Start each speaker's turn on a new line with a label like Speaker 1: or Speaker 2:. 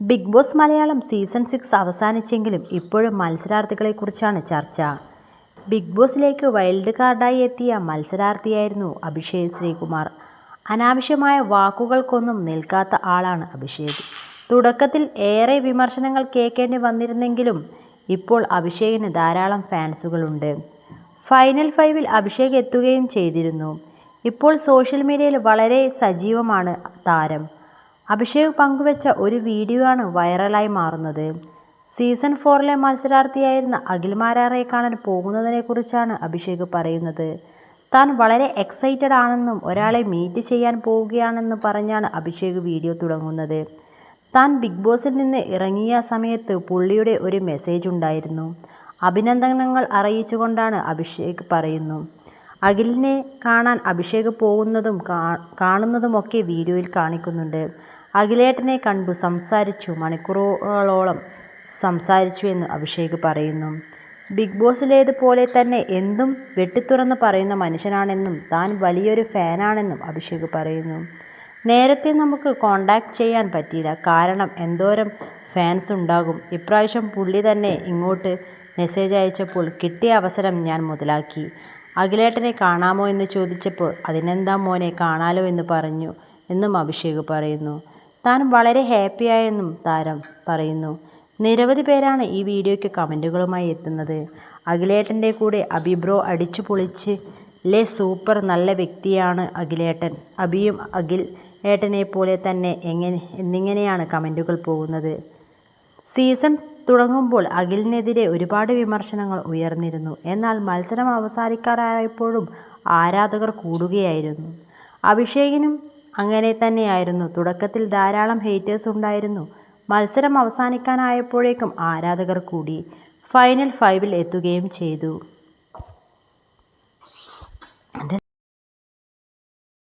Speaker 1: Bigg Boss Malayalam season six അവസാനിച്ചെങ്കിലും ഇപ്പോഴും മത്സരാർത്ഥികളെക്കുറിച്ചാണ് ചർച്ച. ബിഗ് ബോസിലേക്ക് വൈൽഡ് കാർഡായി എത്തിയ മത്സരാർത്ഥിയായിരുന്നു അഭിഷേക് ശ്രീകുമാർ. അനാവശ്യമായ വാക്കുകൾക്കൊന്നും നിൽക്കാത്ത ആളാണ് അഭിഷേക്. തുടക്കത്തിൽ ഏറെ വിമർശനങ്ങൾ കേൾക്കേണ്ടി വന്നിരുന്നെങ്കിലും ഇപ്പോൾ അഭിഷേകിന് ധാരാളം ഫാൻസുകളുണ്ട്. ഫൈനൽ ഫൈവിൽ അഭിഷേക് എത്തുകയും ചെയ്തിരുന്നു. ഇപ്പോൾ സോഷ്യൽ മീഡിയയിൽ വളരെ സജീവമാണ് താരം. അഭിഷേക് പങ്കുവച്ച ഒരു വീഡിയോ ആണ് വൈറലായി മാറുന്നത്. സീസൺ ഫോറിലെ മത്സരാർത്ഥിയായിരുന്ന അഖിൽ മാരാറെ കാണാൻ പോകുന്നതിനെക്കുറിച്ചാണ് അഭിഷേക് പറയുന്നത്. താൻ വളരെ എക്സൈറ്റഡ് ആണെന്നും ഒരാളെ മീറ്റ് ചെയ്യാൻ പോവുകയാണെന്ന് പറഞ്ഞാണ് അഭിഷേക് വീഡിയോ തുടങ്ങുന്നത്. താൻ ബിഗ് ബോസിൽ നിന്ന് ഇറങ്ങിയ സമയത്ത് പുള്ളിയുടെ ഒരു മെസ്സേജ് ഉണ്ടായിരുന്നു. അഭിനന്ദനങ്ങൾ അറിയിച്ചുകൊണ്ടാണ് അഭിഷേക് പറയുന്നു. അഖിലിനെ കാണാൻ അഭിഷേക് പോകുന്നതും കാണുന്നതുമൊക്കെ വീഡിയോയിൽ കാണിക്കുന്നുണ്ട്. അഖിലേട്ടനെ കണ്ടു സംസാരിച്ചു മണിക്കൂറുകളോളം സംസാരിച്ചു എന്ന് അഭിഷേക് പറയുന്നു. ബിഗ് ബോസിലേതുപോലെ തന്നെ എന്തും വെട്ടിത്തുറന്ന് പറയുന്ന മനുഷ്യനാണെന്നും താൻ വലിയൊരു ഫാനാണെന്നും അഭിഷേക് പറയുന്നു. നേരത്തെ നമുക്ക് കോണ്ടാക്ട് ചെയ്യാൻ പറ്റിയില്ല. കാരണം എന്തോരം ഫാൻസ് ഉണ്ടാകും. ഇപ്രാവശ്യം പുള്ളി തന്നെ ഇങ്ങോട്ട് മെസ്സേജ് അയച്ചപ്പോൾ കിട്ടിയ അവസരം ഞാൻ മുതലാക്കി. അഖിലേട്ടനെ കാണാമോ എന്ന് ചോദിച്ചപ്പോൾ അതിനെന്താ മോനെ കാണാലോ എന്ന് പറഞ്ഞു എന്നും അഭിഷേക് പറയുന്നു. താൻ വളരെ ഹാപ്പിയായെന്നും താരം പറയുന്നു. നിരവധി പേരാണ് ഈ വീഡിയോയ്ക്ക് കമന്റുകളുമായി എത്തുന്നത്. അഖിലേട്ടന്റെ കൂടെ അഭിബ്രോ അടിച്ചു പൊളിച്ച് ലെ സൂപ്പർ നല്ല വ്യക്തിയാണ് അഖിലേട്ടൻ. അഭിയും അഖിൽ ഏട്ടനെ പോലെ തന്നെ എങ്ങനെ എന്നിങ്ങനെയാണ് കമന്റുകൾ പോകുന്നത്. സീസൺ തുടങ്ങുമ്പോൾ അഖിലിനെതിരെ ഒരുപാട് വിമർശനങ്ങൾ ഉയർന്നിരുന്നു. എന്നാൽ മത്സരം അവസാനിക്കാറായപ്പോഴും ആരാധകർ കൂടുകയായിരുന്നു. അഭിഷേകിനും അങ്ങനെ തന്നെയായിരുന്നു. തുടക്കത്തിൽ ധാരാളം ഹേറ്റേഴ്സ് ഉണ്ടായിരുന്നു. മത്സരം അവസാനിക്കാനായപ്പോഴേക്കും ആരാധകർ കൂടി ഫൈനൽ ഫൈവിൽ എത്തുകയും ചെയ്തു.